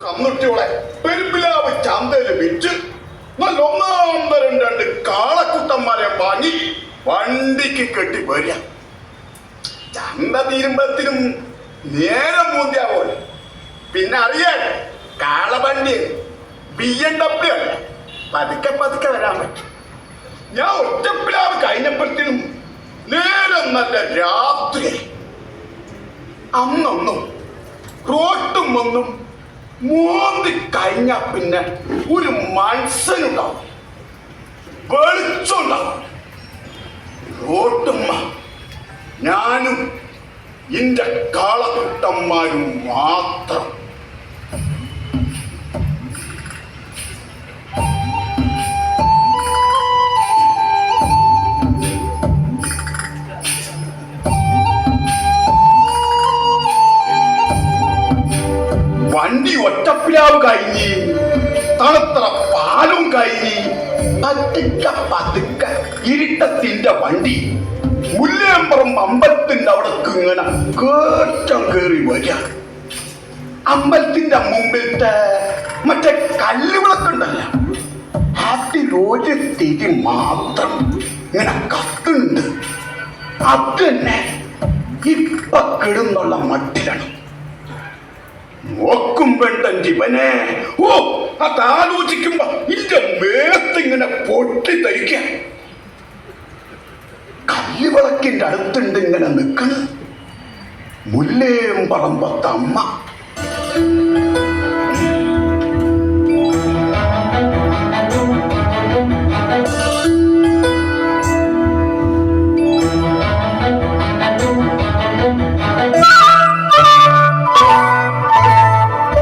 കന്നുട്ടിയോളെ പെരുപ്പിലാവ് ചന്തയിൽ വിറ്റ് നല്ല ഒന്നാം രണ്ട് കാളക്കുട്ടന്മാരെ വാങ്ങി വണ്ടിക്ക് കെട്ടി വരിക. ചന്ത തീരുമ്പത്തിനും നേരം മൂന്തിയാവോലെ പിന്നെ അറിയാൻ കാളവണ്ടി ബി എൻ ഡബ്ല്യു അല്ല. പതുക്കെ പതുക്കെ വരാൻ പറ്റും. ഞാൻ ഒറ്റപ്പിലാവ് കഴിഞ്ഞപ്പോഴത്തേനും നേരം നല്ല രാത്രി. അന്നൊന്നും റോട്ടും ഒന്നും മൂന്തി കഴിഞ്ഞ പിന്നെ ഒരു മത്സനുണ്ടാവും വെളിച്ചുണ്ടാവും ഞാനും എന്റെ കാളക്കുട്ടന്മാരും മാത്രം. ഒറ്റപ്പിലാവ് കഴിഞ്ഞ് തണുത്ത പാലും കഴിഞ്ഞ് പതുക്ക പതുക്ക ഇരുട്ടത്തിന്റെ വണ്ടി മുല്ലേമ്പറം അമ്പലത്തിന്റെ അവിടേക്ക് ഇങ്ങനെ കേറ്റം കയറി വരിക. അമ്പലത്തിന്റെ മുമ്പിലത്തെ മറ്റേ കല്ലുവിളക്കുണ്ടല്ല അതിലൊരു തിരി മാത്രം ഇങ്ങനെ കത്തുണ്ട് അത് തന്നെ ഇപ്പൊ കിടുന്നുള്ള മട്ടിലാണ്. വേണ്ട ജീവനെ ഓ അതാലോചിക്കുമ്പോ ഇന്റെ മേത്ത് ഇങ്ങനെ പൊട്ടി തരിക്ക. കല്ലുവിളക്കിന്റെ അടുത്തുണ്ട് ഇങ്ങനെ നിൽക്കണ് മുല്ലേം പറമ്പത്ത് അമ്മ